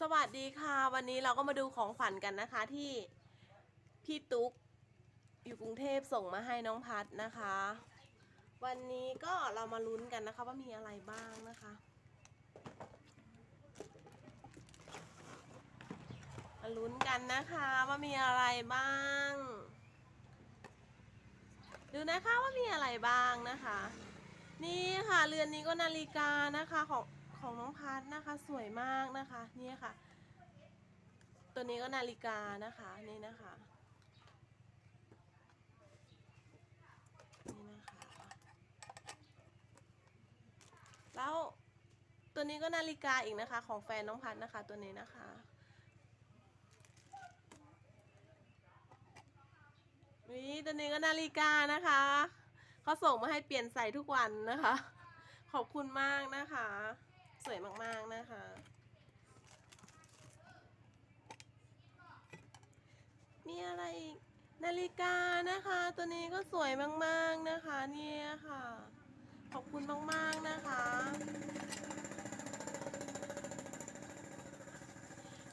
สวัสดีค่ะ วันนี้เราก็มาดูของขวัญกันนะคะที่พี่ตุ๊กอยู่กรุงเทพส่งมาให้น้องพัดนะคะ วันนี้ก็เรามาลุ้นกันนะคะว่ามีอะไรบ้างนะคะมาลุ้นกันนะคะว่ามีอะไรบ้าง ดูนะคะว่ามีอะไรบ้างนะคะ นี่ค่ะเรือนนี้ก็นาฬิกานะคะของ ของน้องพัดนะคะ สวยมากนะคะนี่ค่ะ ตัวนี้ก็นาฬิกานะคะนี่นะคะนี่นะคะ แล้วตัวนี้ก็นาฬิกาอีกนะคะ ของแฟนน้องพัดนะคะ ตัวนี้นะคะนี่ตัวนี้ก็นาฬิกานะคะเขาส่งมาให้เปลี่ยนใส่ทุกวันนะคะ ขอบคุณมากนะคะ สวยมากๆนะคะ มีอะไรอีกนาฬิกานะคะ ตัวนี้ก็สวยมากๆนะคะเนี่ยค่ะ ขอบคุณมากๆนะคะ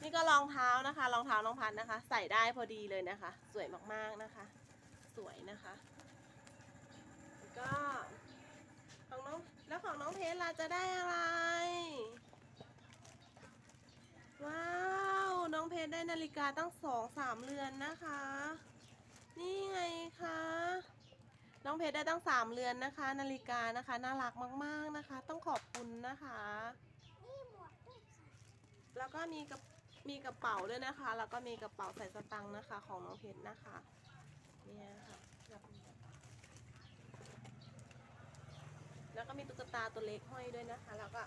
นี่ก็รองเท้านะคะรองเท้าน้องพันนะคะ ใส่ได้พอดีเลยนะคะ สวยมากๆนะคะ สวยนะคะ ก็ แล้วของน้องเพชรล่ะจะได้อะไร ว้าว น้องเพชรได้นาฬิกาตั้งสองสามเรือนนะคะ นี่ไงคะ น้องเพชรได้ตั้งสามเรือนนะคะ นาฬิกานะคะ น่ารักมาก ๆนะคะ ต้องขอบคุณนะคะนี่หมวกด้วยค่ะแล้วก็มีกระมีกระเป๋าด้วยนะคะ แล้วก็มีกระเป๋าใส่สตังค์นะคะ ของน้องเพชรนะคะ เนี่ยค่ะ แบบนี้แล้วก็มีตุ๊กตาตัวเล็กห้อยด้วยนะคะ แล้วก็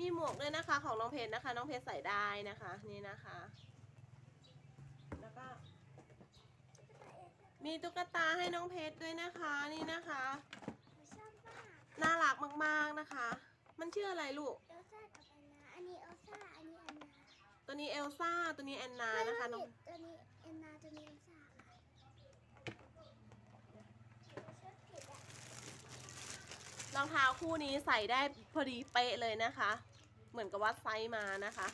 มีหมวกด้วยนะคะของน้องเพชรนะคะ น้องเพชรใส่ได้นะคะนี่นะคะ แล้วก็ มีตุ๊กตาให้น้องเพชรด้วยนะคะนี่นะคะหนูชอบมากน่ารักมากๆนะคะ มันชื่ออะไรลูก เอลซ่ากับแอนนา อันนี้เอลซ่า อันนี้แอนนาตัวนี้เอลซ่าตัวนี้แอนนานะคะน้อง ตัวนี้แอนนา ตัวนี้เอลซ่าค่ะชุดผิดอะ รองเท้าคู่นี้ใส่ได้พอดีเป๊ะเลยนะคะ เหมือนกับวัดไซส์มานะคะ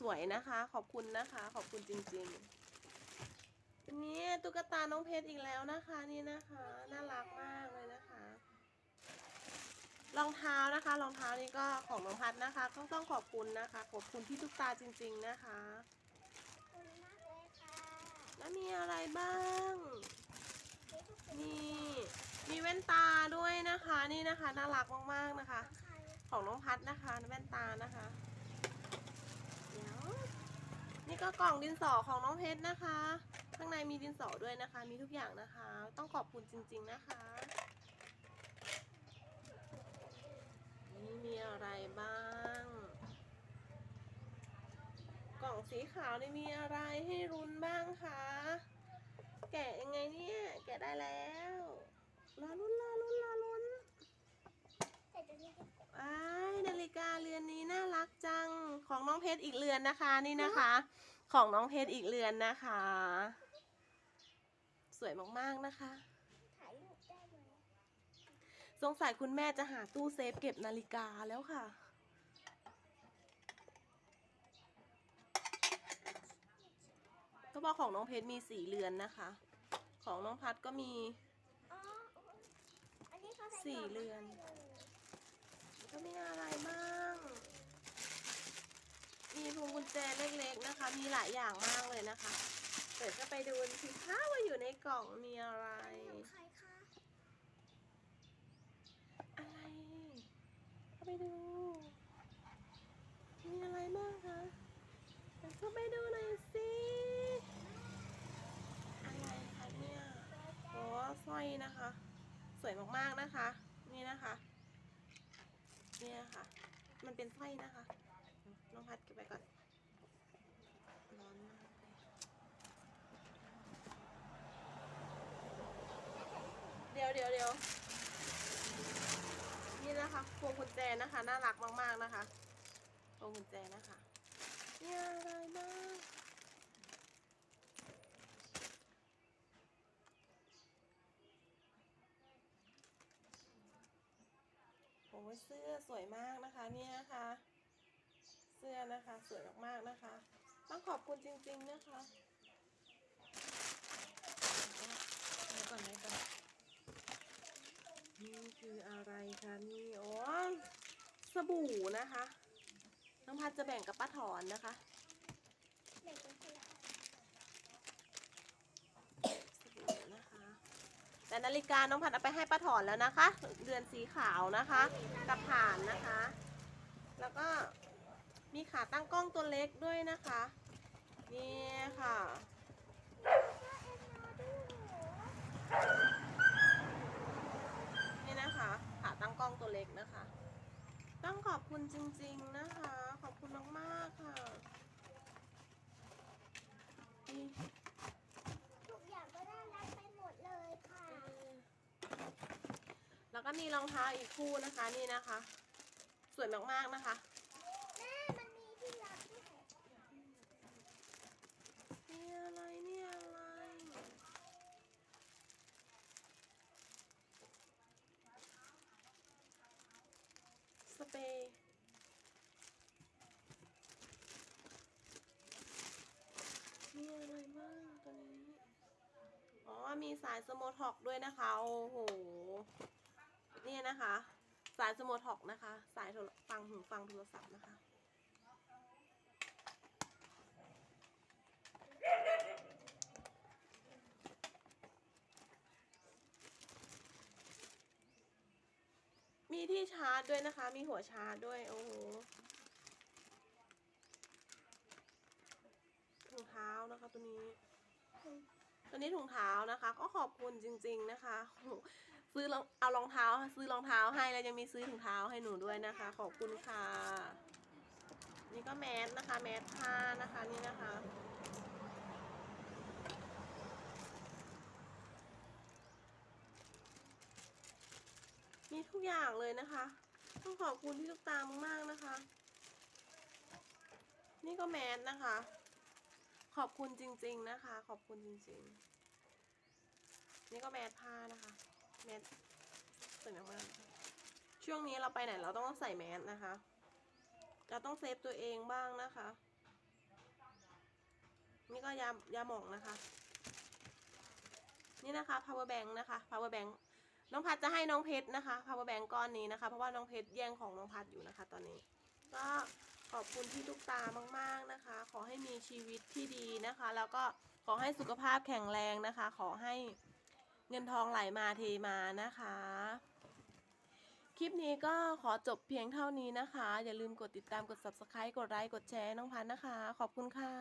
สวยนะคะ ขอบคุณนะคะ ขอบคุณจริงๆอันนี้ตุ๊กตาน้องเพชรอีกแล้วนะคะนี่นะคะ น่ารักมากเลยนะคะรองเท้านะคะรองเท้านี้ก็ของน้องพัดนะคะต้องต้องขอบคุณนะคะ ขอบคุณพี่ตุ๊กตาจริง ๆนะคะขอบคุณมากเลยค่ะแล้วมีอะไรบ้างเฮ้ยทุกคนนี่ มีแว่นตาด้วยนะคะนี่นะคะน่ารักมากๆนะคะ ของน้องพัดนะคะแว่นตานะคะเดี๋ยวนี่ก็กล่องดินสอของน้องเพชรนะคะ ข้างในมีดินสอด้วยนะคะ มีทุกอย่างนะคะ ต้องขอบคุณจริง ๆนะคะนี่มีอะไรบ้าง กล่องสีขาวนี่มีอะไรให้รุนบ้างคะแกะยังไงเนี่ยแกะได้แล้ว รอลุ้นรอลุ้นรอลุ้นใส่ตัวนี้ดีกว่าอ้นาฬิกาเรือนนี้น่ารักจัง ของน้องเพชรอีกเรือนนะคะนี่นะคะ ของน้องเพชรอีกเรือนนะคะ สวยมากๆนะคะ สงสัยคุณแม่จะหาตู้เซฟเก็บนาฬิกาแล้วค่ะก็บอกของน้องเพชรมีสี่เรือนนะคะ ของน้องพัดก็มี อ๋อ อันนี้เขาใส่สี่เรือน ก็มีอะไรบ้างมีพวงกุญแจเล็กๆนะคะ มีหลายอย่างมากเลยนะคะเปิดเข้าไปดูสิคะว่าอยู่ในกล่องมีอะไรของใครคะอะไรเข้าไปดู มีอะไรบ้างคะเปิดเข้าไปดูหน่อยสิอะไรคะเนี่ยโอ้สร้อยนะคะ สวยมากๆนะคะ นี่นะคะ นี่ยค่ะมันเป็นสร้อยนะคะน้องพัดเก็บไปก่อนร้อนมากเดี๋ยวเดี๋ยวเดี๋ยวนี่นะคะพวงกุญแจนะคะ น่ารักมากๆนะคะพวงกุญแจนะคะเนี่ยอะไรบ้างโอ้ย เสื้อสวยมากนะคะเนี่ยค่ะเสื้อนะคะสวยมากๆนะคะ ต้องขอบคุณจริงๆนะคะไหนก่อนไหนก่อนนี่คืออะไรคะนี่โอ้สบู่นะคะน้องพัดจะแบ่งกับป้าถอนนะคะ เด็กเป็นคน สบู่นะคะ แต่ นาฬิกาน้องพัดเอาไปให้ป้าถอนแล้วนะคะเรือนสีขาวนะคะกับฐานนะคะ แล้วก็มีขาตั้งกล้องตัวเล็กด้วยนะคะ นี่ค่ะนี่นะคะขาตั้งกล้องตัวเล็กนะคะ ต้องขอบคุณจริงๆนะคะ ขอบคุณมากๆค่ะนี่ ทุกอย่างก็น่ารักไปหมดเลยค่ะ แล้วก็ มีรองเท้าอีกคู่นะคะนี่นะคะ สวยมากๆนะคะแม่มันมีที่รักด้วยนี่อะไรนี่อะไรสเปรย์มีอะไรบ้างตัวนี้ อ๋อ มีสายสโมท็อกด้วยนะคะ โอ้โห นี่นะคะ สายสโมท็อกนะคะ สายฟังหูฟังโทรศัพท์นะคะ มีที่ชาร์จด้วยนะคะ มีหัวชาร์จด้วย โอ้โหถุงเท้านะคะตัวนี้ตัวนี้ถุงเท้านะคะ ก็ขอบคุณจริง ๆ นะคะ ซื้อรองเอารองเท้า ซื้อรองเท้าให้แล้วยังมีซื้อถุงเท้าให้หนูด้วยนะคะ ขอบคุณค่ะ นี่ก็แมสนะคะ แมสผ้านะคะนี่นะคะ มีทุกอย่างเลยนะคะ ต้องขอบคุณที่ลูกตามมากๆนะคะ นี่ก็แมสนะคะ ขอบคุณจริง ๆนะคะ ขอบคุณจริง ๆ นี่ก็แมสผ้านะคะ แมสสวยมากช่วงนี้เราไปไหนเราต้องใส่แมสนะคะ เราต้องเซฟตัวเองบ้างนะคะ นี่ก็ยายาหมองนะคะ นี่นะคะ power bank นะคะ power bank น้องพัดจะให้น้องเพชรนะคะ power bank ก้อนนี้นะคะ เพราะว่าน้องเพชรแย่งของน้องพัดอยู่นะคะ ตอนนี้ ก็ขอบคุณที่ทุกตามาก ๆนะคะ ขอให้มีชีวิตที่ดีนะคะ แล้วก็ขอให้สุขภาพแข็งแรงนะคะ ขอให้ เงินทองไหลมาเทมานะคะ คลิปนี้ก็ขอจบเพียงเท่านี้นะคะ อย่าลืมกดติดตามกด subscribe กดไลค์กดแชร์น้องพันนะคะ ขอบคุณค่ะ